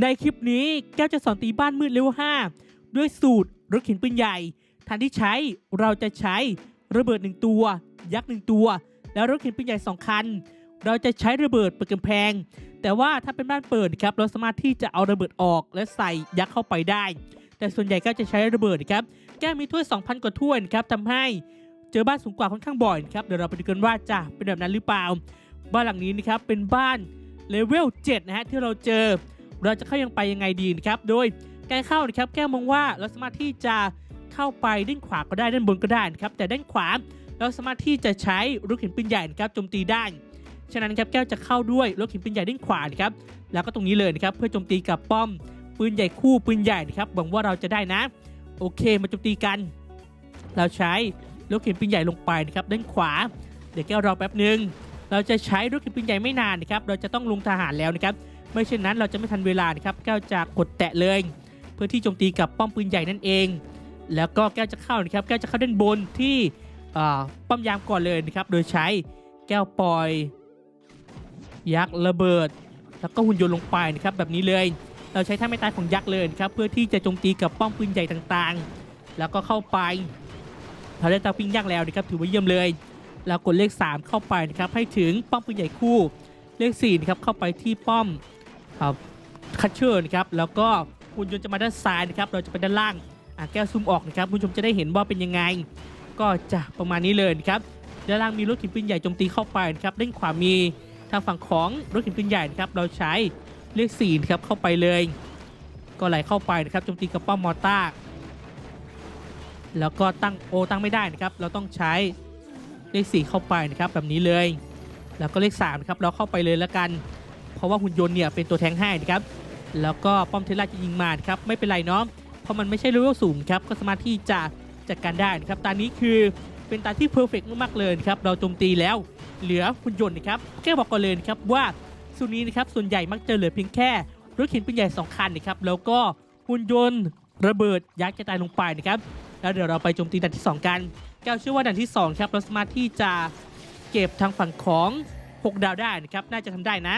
ในคลิปนี้แก้วจะสอนตีบ้านมืดเลเวล5ด้วยสูตรรถเข็นปืนใหญ่ทันที่ใช้เราจะใช้ระเบิดหนึ่งตัว ยักษ์หนึ่งตัว แล้วรถเข็นปืนใหญ่สองคัน เราจะใช้ระเบิดเปิดกำแพง แต่ว่าถ้าเป็นบ้านเปิดครับเราสามารถที่จะเอาระเบิดออกและใส่ยักษ์เข้าไปได้ แต่ส่วนใหญ่ก็จะใช้ระเบิดครับแก้วมีถ้วย 2,000 กว่าถ้วยครับทำให้เจอบ้านสูงกว่าค่อนข้างบ่อยครับเดี๋ยวเราไปดูกันว่าจะเป็นแบบนั้นหรือเปล่า บ้านหลังนี้นะครับเป็นบ้านเลเวล7นะฮะที่เราเจอ เราจะเข้ายังไปยังไงดีนะครับ โดยการเข้านะครับแก้มองว่าเราสามารถที่จะเข้าไปด้านขวาก็ได้ด้านบนก็ได้นะครับแต่ด้านขวาเราสามารถที่จะใช้รถเข็นปืนใหญ่นะครับโจมตีได้ฉะนั้นครับแก้วจะเข้าด้วยรถเข็นปืนใหญ่ด้านขวานะครับแล้วก็ตรงนี้เลยนะครับเพื่อโจมตีกับป้อมปืนใหญ่คู่ปืนใหญ่นะครับหวังว่าเราจะได้นะ โอเคมาโจมตีกัน เราใช้รถเข็นปืนใหญ่ลงไปนะครับด้านขวา เดี๋ยวแก้วรอแป๊บหนึ่งเราจะใช้รถเข็นปืนใหญ่ไม่นานนะครับเราจะต้องลงทหารแล้วนะครับ ไม่เช่นนั้นเราจะไม่ทันเวลานะครับแก้วจะกดแตะเลย เพื่อที่โจมตีกับป้อมปืนใหญ่นั่นเอง แล้วก็แก้วจะเข้านะครับแก้วจะเข้าด้านบนที่ป้อมยามก่อนเลยนะครับโดยใช้แก้วปล่อย ยักษ์ระเบิด แล้วก็หุ่นยนต์ลงไปนะครับแบบนี้เลย เราใช้ท่าไม่ตายของยักษ์เลยนะครับเพื่อที่จะโจมตีกับป้อมปืนใหญ่ต่างๆ แล้วก็เข้าไปเราได้ตาปิ้งยักษ์แล้วนะครับถือว่าเยี่ยมเลยแล้วกดเลข 3 เข้าไปนะครับให้ถึงป้อมปืนใหญ่คู่เลข4นะครับเข้าไปที่ป้อม คัตเชอร์นะครับแล้วก็หุ่นยนต์จะมาด้านซ้ายนะครับเราจะไปด้านล่างอะแก้วซูมออกนะครับคุณผู้ชมจะได้เห็นว่าเป็นยังไง ก็จะประมาณนี้เลยนะครับด้านล่างมีรถข็นปืนใหญ่โจมตีเข้าไปนะครับด้านขวามีทางฝั่งของรถข็นปืนใหญ่นะครับเราใช้เลข4นะครับเข้าไปเลย ก็ไหลเข้าไปนะครับโจมตีกับป้อมมอต้าแล้วก็ตั้งโอตั้งไม่ได้นะครับ เราต้องใช้เลข4เข้าไปนะครับแบบนี้เลย แล้วก็เลข3นะครับเราเข้าไปเลยแล้วกัน เพราะว่าหุ่นยนต์เนี่ยเป็นตัวแทงให้นะครับแล้วก็ป้อมเทสลาจะยิงมาครับไม่เป็นไรเนาะเพราะมันไม่ใช่เลเวลสูงครับก็สามารถที่จะจัดการได้นะครับตานี้คือเป็นตาที่เพอร์เฟกต์มากๆเลยครับเราโจมตีแล้วเหลือหุ่นยนต์นะครับแค่บอกก่อนเลยครับว่าส่วนนี้นะครับส่วนใหญ่มักจะเหลือเพียงแค่รถเข็นปืนใหญ่สองคันนะครับแล้วก็หุ่นยนต์ระเบิดยักษ์จะตายลงไปนะครับแล้วเดี๋ยวเราไปโจมตีด่านที่สองกันแก้วเชื่อว่าด่านที่สองครับเราสามารถที่จะเก็บทางฝั่งของ 6 ดาวได้นะครับน่าจะทำได้นะ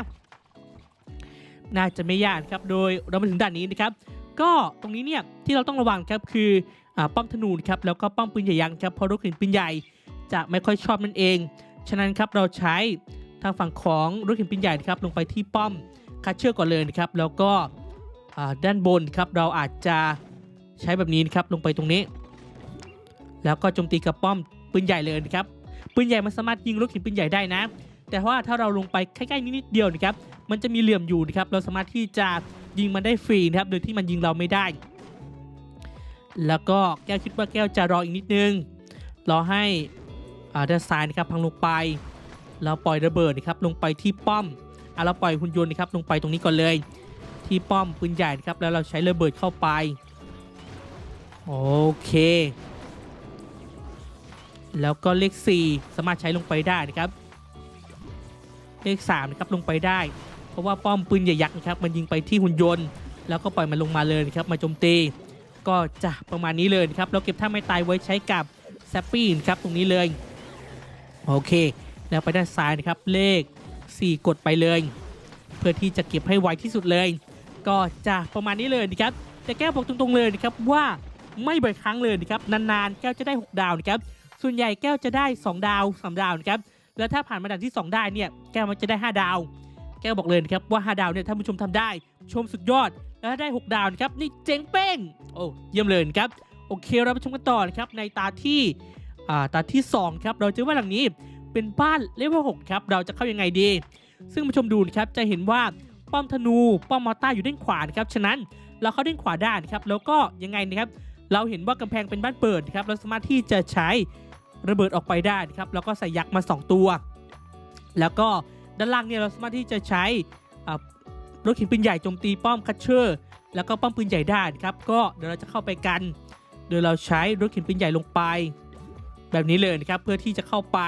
น่าจะไม่ยากครับโดยเรามาถึงด่านนี้นะครับก็ตรงนี้เนี่ยที่เราต้องระวังครับคืออป้อมธนูครับแล้วก็ป้อมปืนใหญ่ยักษ์ครับเพราะรถเข็นปืนใหญ่จะไม่ค่อยชอบนั่นเอง ฉะนั้นครับเราใช้ทางฝั่งของรถเข็นปืนใหญ่ครับลงไปที่ป้อมคัดเชือกก่อนเลยนะครับแล้วก็ด้านบนครับเราอาจจะใช้แบบนี้นะครับลงไปตรงนี้ แล้วก็โจมตีกับป้อมปืนใหญ่เลยนะครับปืนใหญ่มันสามารถยิงรถเข็นปืนใหญ่ได้นะ แต่ว่าถ้าเราลงไปใกล้ๆนิดเดียวนะครับมันจะมีเหลี่ยมอยู่นะครับเราสามารถที่จะยิงมันได้ฟรีนะครับโดยที่มันยิงเราไม่ได้ แล้วก็แก้วคิดว่าแก้วจะรออีกนิดนึงรอให้อ่าด้านซ้ายนะครับพังลงไป เราปล่อยระเบิดนะครับลงไปที่ป้อมอะเราปล่อยหุ่นยนต์นะครับลงไปตรงนี้ก่อนเลย ที่ป้อมปืนใหญ่นะครับแล้วเราใช้ระเบิดเข้าไปโอเคแล้วก็เลข 4 สามารถใช้ลงไปได้นะครับ เลข3นะครับลงไปได้ เพราะว่าป้อมปืนใหญ่ยักษ์นะครับมันยิงไปที่หุ่นยนต์ แล้วก็ปล่อยมันลงมาเลยนะครับมาโจมตี ก็จะประมาณนี้เลยนะครับเราเก็บท่าไม่ตายไว้ใช้กับแซปปี้นะครับตรงนี้เลยโอเค แล้วไปด้านซ้ายนะครับเลข 4 กดไปเลย เพื่อที่จะเก็บให้ไวที่สุดเลย ก็จะประมาณนี้เลยนะครับแต่แก้วบอกตรงๆเลยนะครับว่าไม่บ่อยครั้งเลยนะครับนานๆแก้วจะได้ 6 ดาวนะครับส่วนใหญ่แก้วจะได้ 2 ดาว 3 ดาวนะครับ แล้วถ้าผ่านมาด่านที่ 2 ได้เนี่ยแก้วมันจะได้ 5 ดาว แก้วบอกเลยนะครับว่า 5 ดาวเนี่ยท่านผู้ชมทำได้ ชมสุดยอด แล้วถ้าได้ 6 ดาวนะครับนี่เจ๋งเป้งโอ้เยี่ยมเลยครับโอเคเราไปชมกันต่อนะครับในตาที่าตาที่2ครับเราเจอว่าหลังนี้เป็นบ้านเลเวล6ครับเราจะเข้ายังไงดี ซึ่งผู้ชมดูนะครับจะเห็นว่าป้อมธนูป้อมมอต้าอยู่ด้านขวานะครับฉะนั้นเราเข้าด้านขวาได้นครับแล้วก็ยังไงนะครับเราเห็นว่ากำแพงเป็นบ้านเปิดครับเราสามารถที่จะใช้ ระเบิดออกไปได้นะครับแล้วก็ใส่ยักษ์มา 2 ตัว แล้วก็ด้านล่างเนี่ยเราสามารถที่จะใช้รถเข็นปืนใหญ่โจมตีป้อมคัตเชอร์แล้วก็ป้อมปืนใหญ่ได้ครับก็เดี๋ยวเราจะเข้าไปกัน โดยเราใช้รถเข็นปืนใหญ่ลงไป แบบนี้เลยนะครับเพื่อที่จะเข้าไป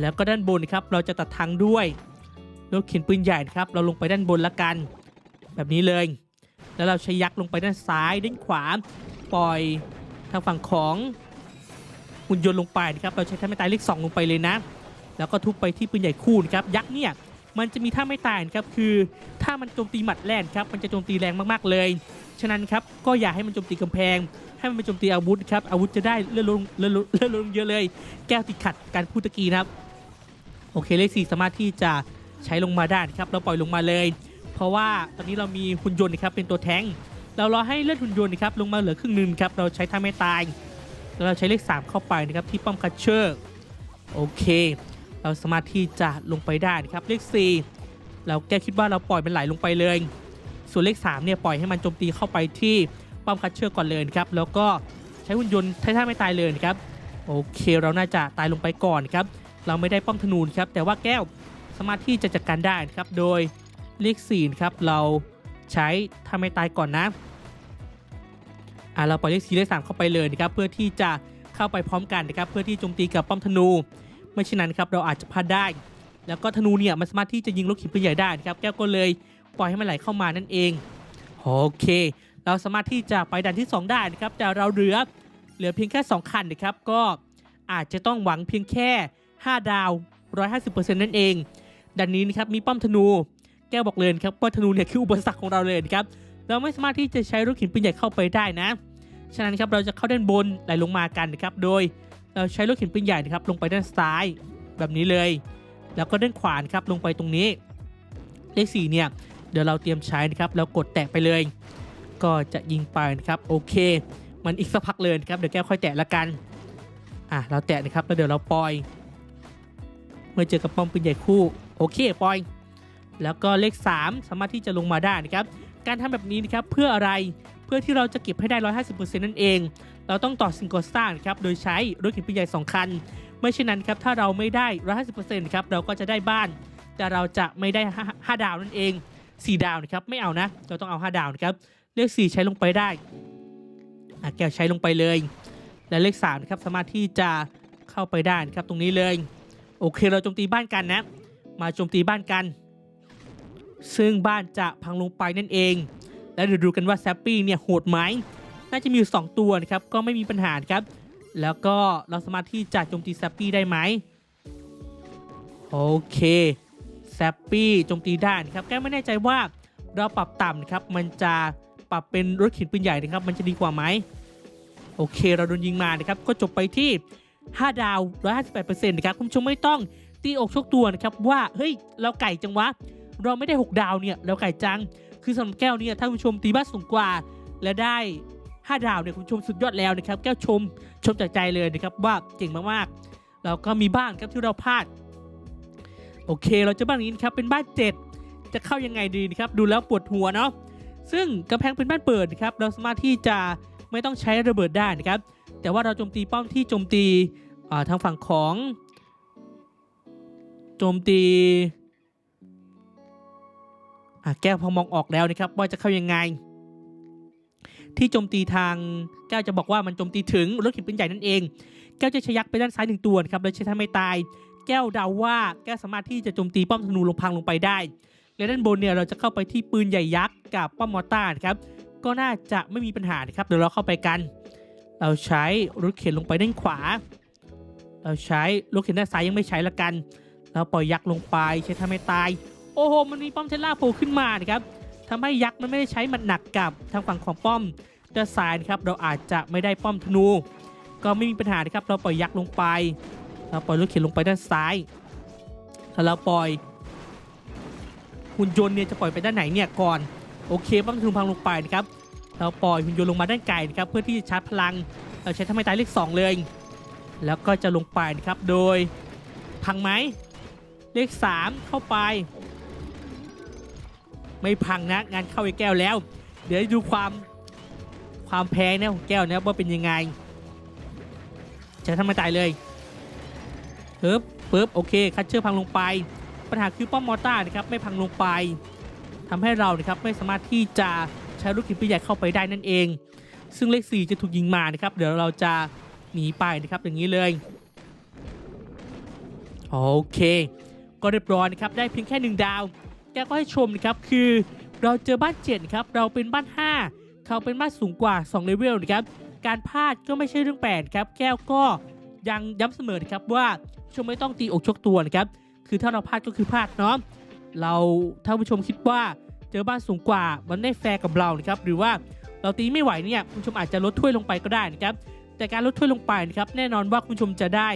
แล้วก็ด้านบนนะครับเราจะตัดทางด้วยรถเข็นปืนใหญ่ครับเราลงไปด้านบนละกัน แบบนี้เลย แล้วเราใช้ยักษ์ลงไปด้านซ้ายด้านขวาปล่อยทางฝั่งของ หุ่นยนต์ลงไปนะครับเราใช้ท่าไม่ตายเลข2ลงไปเลยนะ แล้วก็ทุบไปที่ปืนใหญ่คู่นะครับยักษ์เนี่ยมันจะมีท่าไม่ตายครับคือถ้ามันโจมตีหมัดแรกครับมันจะโจมตีแรงมากๆเลย ฉะนั้นครับก็อย่าให้มันโจมตีกำแพง ให้มันไปโจมตีอาวุธครับอาวุธจะได้เลื่อนลงเลื่อนลงเลื่อนลงเยอะเลย แก้วติดขัดการพูดตะกี้นะครับโอเคเลขสี่สามารถที่จะใช้ลงมาได้ครับเราปล่อยลงมาเลย เพราะว่าตอนนี้เรามีหุ่นยนต์นะครับเป็นตัวแท้งเรารอให้เลือดหุ่นยนต์นะครับลงมาเหลือครึ่งหนึงครับเราใช้ท่าไม่ตาย แล้วเราใช้เลข 3 เข้าไปนะครับที่ป้อมคัชเชอร์โอเค เราสามารถที่จะลงไปได้นะครับเลข 4 เราแก้คิดว่าเราปล่อยมันไหลลงไปเลย ส่วนเลข3เนี่ยปล่อยให้มันโจมตีเข้าไปที่ป้อมคัชเชอร์ก่อนเลยนะครับแล้วก็ใช้หุ่นยนต์ใช้ท่าไม่ตายเลยนะครับโอเคเราน่าจะตายลงไปก่อนครับเราไม่ได้ป้อมธนูนครับแต่ว่าแก้วสามารถที่จะจัดการได้นะครับโดยเลข4ครับเราใช้ท่าไม่ตายก่อนนะ อะเราปล่อยเลขสี่เลขสามเข้าไปเลยนะครับเพื่อที่จะเข้าไปพร้อมกันนะครับเพื่อที่โจมตีกับป้อมธนู ไม่เช่นนั้นครับเราอาจจะพลาดได้ แล้วก็ธนูเนี่ยมันสามารถที่จะยิงลูกขีปปืนใหญ่ได้นะครับแก้วก็เลยปล่อยให้มันไหลเข้ามานั่นเองโอเค เราสามารถที่จะไปดันที่ 2 ได้นะครับแต่เราเหลือเหลือเพียงแค่ 2 คันนะครับก็อาจจะต้องหวังเพียงแค่ 5 ดาว 150%นั่นเอง ดันนี้นะครับมีป้อมธนู แก้วบอกเลยครับว่าธนูเนี่ยคืออุปสรรคของเราเลยนะครับเราไม่สามารถที่จะใช้รถเข็นปืนใหญ่เข้าไปได้นะ ฉะนั้นครับเราจะเข้าด้านบนไหลลงมากันนะครับโดยเราใช้รถเข็นปืนใหญ่นะครับลงไปด้านซ้ายแบบนี้เลย แล้วก็ด้านขวานครับลงไปตรงนี้ เลข4เนี่ยเดี๋ยวเราเตรียมใช้นะครับแล้วกดแตะไปเลย ก็จะยิงไปนะครับโอเค มันอีกสักพักเลยครับเดี๋ยวแก้วค่อยแตะละกันอะเราแตะนะครับแล้วเดี๋ยวเราปล่อย เมื่อเจอกับป้อมปืนใหญ่คู่โอเคปล่อย แล้วก็เลข 3 สามารถที่จะลงมาได้นะครับการทำแบบนี้นะครับเพื่ออะไร เพื่อที่เราจะเก็บให้ได้ 150%นั่นเอง เราต้องต่อสิ่งก่อสร้างนครับโดยใช้รถเข็นปืนใหญ่2คันไม่เช่นนั้นครับถ้าเราไม่ได้ 150%ครับเราก็จะได้บ้าน แต่เราจะไม่ได้ 5 ดาวนั่นเอง 4 ดาวนะครับไม่เอานะ เราต้องเอา 5 ดาวนะครับเลข4ใช้ลงไปได้แก้วใช้ลงไปเลย และเลข3นะครับสามารถที่จะเข้าไปได้ครับตรงนี้เลย โอเคเราโจมตีบ้านกันนะ มาโจมตีบ้านกัน ซึ่งบ้านจะพังลงไปนั่นเอง และเดี๋ยวดูกันว่าแซปปี้เนี่ยโหดไหมน่าจะมีอยู่ 2 ตัวนะครับ ก็ไม่มีปัญหาครับ แล้วก็เราสามารถที่จะโจมตีแซปปี้ได้ไหมโอเคแซปปี้โจมตีได้นะครับแกไม่แน่ใจว่าเราปรับต่ำนะครับ มันจะปรับเป็นรถข็นปืนใหญ่นะครับ มันจะดีกว่าไหมโอเค เราโดนยิงมานะครับ ก็จบไปที่ 5 ดาว 158%นะครับ คุณผู้ชมไม่ต้องตีอกชกตัวนะครับว่า เฮ้ย เราไก่จังวะ เราไม่ได้ 6 ดาวเนี่ย เราไก่จัง คือสำหรับแก้วเนี่ยถ้าคุณชมตีบ้านสูงกว่า และได้ 5 ดาวเนี่ยคุณชมสุดยอดแล้วนะครับแก้วชมชมจากใจเลยนะครับว่าเก่งมากๆแล้วก็มีบ้านครับที่เราพลาด โอเคเราจะบ้านนี้นครับเป็นบ้าน 7 จะเข้ายังไงดีนะครับดูแล้วปวดหัวเนาะซึ่งกำแพงเป็นบ้านเปิดนะครับเราสามารถที่จะไม่ต้องใช้ระเบิดได้นะครับ แต่ว่าเราโจมตีป้อมที่โจมตีทางฝั่งของ โจมตี แก้วพอมองออกแล้วนะครับว่าจะเข้ายังไง ที่โจมตีทางแก้วจะบอกว่ามันโจมตีถึงรถเข็นปืนใหญ่นั่นเอง แก้วจะชยักไปด้านซ้ายหนึ่งตัวครับแล้วใช้ท่าไม่ตาย แก้วเดาว่าแก้วสามารถที่จะโจมตีป้อมธนูลงพังลงไปได้และด้านบนเนี่ยเราจะเข้าไปที่ปืนใหญ่ยักษ์กับป้อมมอต้านะครับก็น่าจะไม่มีปัญหานะครับเดี๋ยวเราเข้าไปกัน เราใช้รถเข็นลงไปด้านขวา เราใช้รถเข็นด้านซ้ายยังไม่ใช้ละกัน เราปล่อยยักษ์ลงไปใช้ทำให้ตาย โอ้โห มันมีป้อมเทสลาโผล่ขึ้นมานะครับทำให้ยักษ์มันไม่ได้ใช้มันหนักกับทางฝั่งของป้อมด้านซ้ายนะครับ เราอาจจะไม่ได้ป้อมธนู ก็ไม่มีปัญหานะครับ เราปล่อยยักษ์ลงไป เราปล่อยรถเข็นลงไปด้านซ้ายแล้วเราปล่อยหุ่นยนต์เนี่ยจะปล่อยไปด้านไหนเนี่ยก่อน โอเคป้อมธนูพังลงไปนะครับ เราปล่อยหุ่นยนต์ลงมาด้านไกลนะครับ เพื่อที่จะชาร์จพลัง เราใช้ทำให้ตายเลขสองเลย แล้วก็จะลงไปนะครับ โดยพังไหมเลข 3 เข้าไป ไม่พังนะงานเข้าไอ้แก้วแล้ว เดี๋ยวดูความความแพ้นะของแก้วนะว่าเป็นยังไงจะทำไมตายเลยปึ๊บปึ๊บโอเคคัดเชือพังลงไป ปัญหาคือป้อมมอร์ต้านะครับไม่พังลงไปทำให้เรานะครับไม่สามารถที่จะใช้ลูกขีปปืนใหญ่เข้าไปได้นั่นเอง ซึ่งเลข4จะถูกยิงมานะครับเดี๋ยวเราจะหนีไปนะครับอย่างนี้เลยโอเค ก็เรียบร้อยนะครับได้เพียงแค่หนึ่งดาว แกก็ให้ชมนะครับคือเราเจอบ้านเจ็ดครับเราเป็นบ้าน 5 เขาเป็นบ้านสูงกว่า2เลเวลนะครับการพลาดก็ไม่ใช่เรื่องแปลกครับแก้วก็ยังย้ำเสมอนะครับว่าชมไม่ต้องตีอกชกตัวนะครับคือถ้าเราพลาดก็คือพลาดเนาะเราถ้าผู้ชมคิดว่าเจอบ้านสูงกว่ามันได้แฟร์กับเรานะครับหรือว่าเราตีไม่ไหวเนี่ยคุณผู้ชมอาจจะลดถ้วยลงไปก็ได้นะครับแต่การลดถ้วยลงไปนะครับแน่นอนว่าคุณผู้ชมจะได้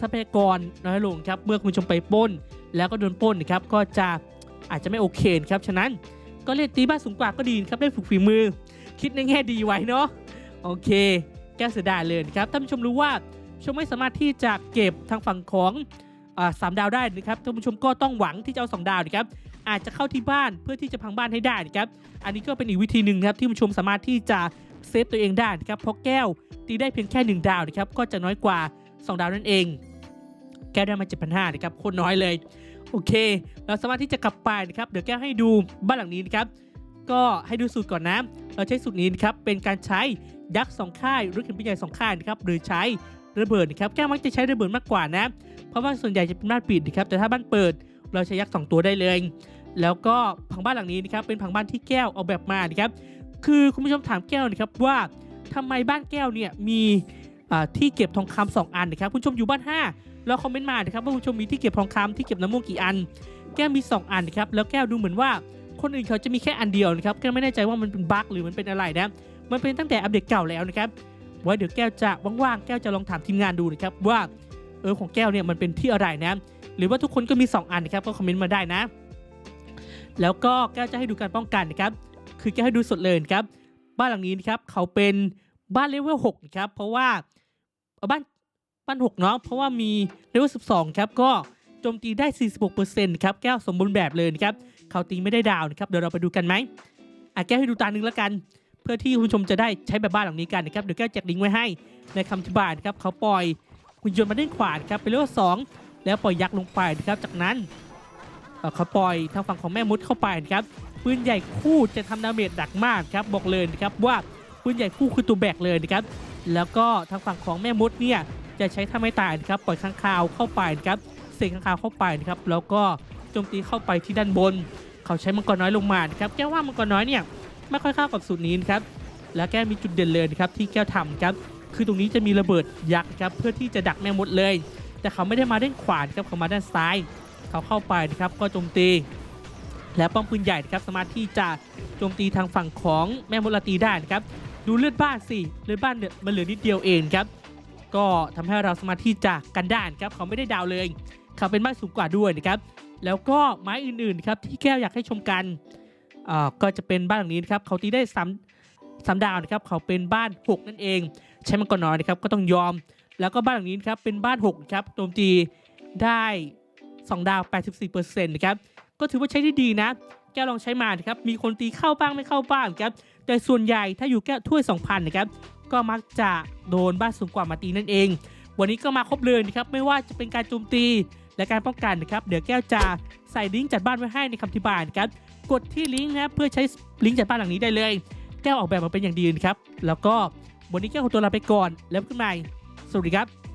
ทรัพยากรน้อยลงครับเมื่อคุณผู้ชมไปป้น แล้วก็โดนป้นนะครับก็จะ อาจจะไม่โอเคครับฉะนั้นก็เล่นตีบ้านสูงกว่าก็ดีนะครับได้ฝึกฝีมือ คิดในแง่ดีไว้เนาะโอเค แก้เสียดายเลยครับท่านผู้ชมรู้ว่าชมไม่สามารถที่จะเก็บทางฝั่งของอสามดาวได้นะครับท่านผู้ชมก็ต้องหวังที่จะเอาสองดาวนะครับอาจจะเข้าที่บ้านเพื่อที่จะพังบ้านให้ได้นะครับอันนี้ก็เป็นอีกวิธีหนึ่งครับที่ผู้ชมสามารถที่จะเซฟตัวเองได้นะครับเพราะแก้วตีได้เพียงแค่หนึ่งดาวนะครับก็จะน้อยกว่าสองดาวนั่นเอง แก้วได้มา7,500นะครับโคตรน้อยเลย โอเค เราสามารถที่จะกลับไปนะครับ เดี๋ยวแก้วให้ดูบ้านหลังนี้นะครับ ก็ให้ดูสูตรก่อนนะ เราใช้สูตรนี้นะครับ เป็นการใช้ยักษ์สองค่ายหรือเข็มใหญ่สองค่ายนะครับ หรือใช้ระเบิดนะครับ แก้วมักจะใช้ระเบิดมากกว่านะ เพราะว่าส่วนใหญ่จะเป็นบ้านปิดนะครับ แต่ถ้าบ้านเปิด เราใช้ยักษ์สองตัวได้เลย แล้วก็ผังบ้านหลังนี้นะครับ เป็นผังบ้านที่แก้วเอาแบบมานะครับ คือคุณผู้ชมถามแก้วนะครับว่าทำไมบ้านแก้วเนี่ยมีที่เก็บทองคำสองอันนะครับ คุณผู้ชมอยู่บ้านห้า แล้วคอมเมนต์มานะครับว่าคุณผู้ชมมีที่เก็บทองคำที่เก็บน้ำม่วงกี่อัน แก้วมี 2 อันนะครับแล้วแก้วดูเหมือนว่าคนอื่นเขาจะมีแค่อันเดียวนะครับแก้วไม่แน่ใจว่ามันเป็นบั๊กหรือมันเป็นอะไรนะมันเป็นตั้งแต่อัปเดตเก่าแล้วนะครับไว้เดี๋ยวแก้วจะว่างๆแก้วจะลองถามทีมงานดูนะครับว่าเออของแก้วเนี่ยมันเป็นที่อะไรนะหรือว่าทุกคนก็มี 2 อันนะครับก็คอมเมนต์มาได้นะ แล้วก็แก้วจะให้ดูการป้องกันนะครับคือแก้วให้ดูสดเลยนะครับบ้านหลังนี้นะครับเขาเป็นบ้านเลเวล6นะครับเพราะว่าบ้าน บ้น6เนาะเพราะว่ามีเลเวล12 ครับ ก็โจมตีได้ 46%ครับ แก้วสมบูรณ์แบบเลยนะครับเขาตีไม่ได้ดาวนะครับ เดี๋ยวเราไปดูกันไหมอะแก้วให้ดูตาหนึ่งแล้วกัน เพื่อที่คุณผู้ชมจะได้ใช้แบบบ้านหลังนี้กันนะครับ เดี๋ยวแก้วแจกลิงก์ไว้ให้ ในคำอธิบายนะครับเขาปล่อยหุ่นยนต์มาด้านขวานครับเป็นเลเวล2แล้วปล่อยยักษ์ลงไปนะครับจากนั้นเขาปล่อยทางฝั่งของแม่มดเข้าไปนะครับปืนใหญ่คู่จะทำดาเมจดักมากครับบอกเลยนะครับว่าปืนใหญ่คู่คือตัวแบกเลยนะครับแล้วก็ทางฝั่งของแม่มดเนี่ย จะใช้ท่าไม่ตายนะครับปล่อยข้างคาวเข้าไปนะครับเสกข้างคาวเข้าไปนะครับแล้วก็โจมตีเข้าไปที่ด้านบน เขาใช้มังกรน้อยลงมานครับแก้วว่ามังกรน้อยเนี่ยไม่ค่อยเข้ากับสูตรนี้นครับแล้วแก้วมีจุดเด่นเลยนะครับที่แก้วทำครับคือตรงนี้จะมีระเบิดยักษ์ครับเพื่อที่จะดักแม่มดเลย แต่เขาไม่ได้มาด้านขวานครับเขามาด้านซ้าย เขาเข้าไปนะครับก็โจมตี และป้อมปืนใหญ่ครับสามารถที่จะโจมตีทางฝั่งของแม่มดลาตีได้นะครับดูเลือดบ้านสิเลือดบ้านเนี่ยมันเหลือนิดเดียวเองครับ ก็ทำให้เราสามารถที่จะกันด้นครับเขาไม่ได้ดาวเลยเขาเป็นบ้สูงกว่าด้วยนะครับแล้วก็ไม้อื่นๆครับที่แก้วอยากให้ชมกันก็จะเป็นบ้านหลังนี้นครับเขาตีได้สามสามดาวนะครับเขาเป็นบ้าน 6 นั่นเอง ใช้มังกรน้อยนะครับก็ต้องยอม แล้วก็บ้านหลังนี้นครับเป็นบ้าน6ครับโจมตีได้2ดาว 84%นะครับก็ถือว่าใช้ได้ดีนะแก้วลองใช้มานะครับมีคนตีเข้าบ้างไม่เข้าบ้างครับแต่ส่วนใหญ่ถ้าอยู่แก้วถ้วย 2,000นะครับ ก็มักจะโดนบ้านสูงกว่ามาตีนั่นเอง วันนี้ก็มาครบเลยนะครับไม่ว่าจะเป็นการโจมตีและการป้องกันนะครับเดี๋ยวแก้วจะใส่ลิงก์จัดบ้านไว้ให้ในคำอธิบายนะครับกดที่ลิงก์นะครับเพื่อใช้ลิงก์จัดบ้านหลังนี้ได้เลย แก้วออกแบบมาเป็นอย่างดีนะครับแล้วก็วันนี้แก้วขอตัวลาไปก่อนแล้วพบกันใหม่สวัสดีครับ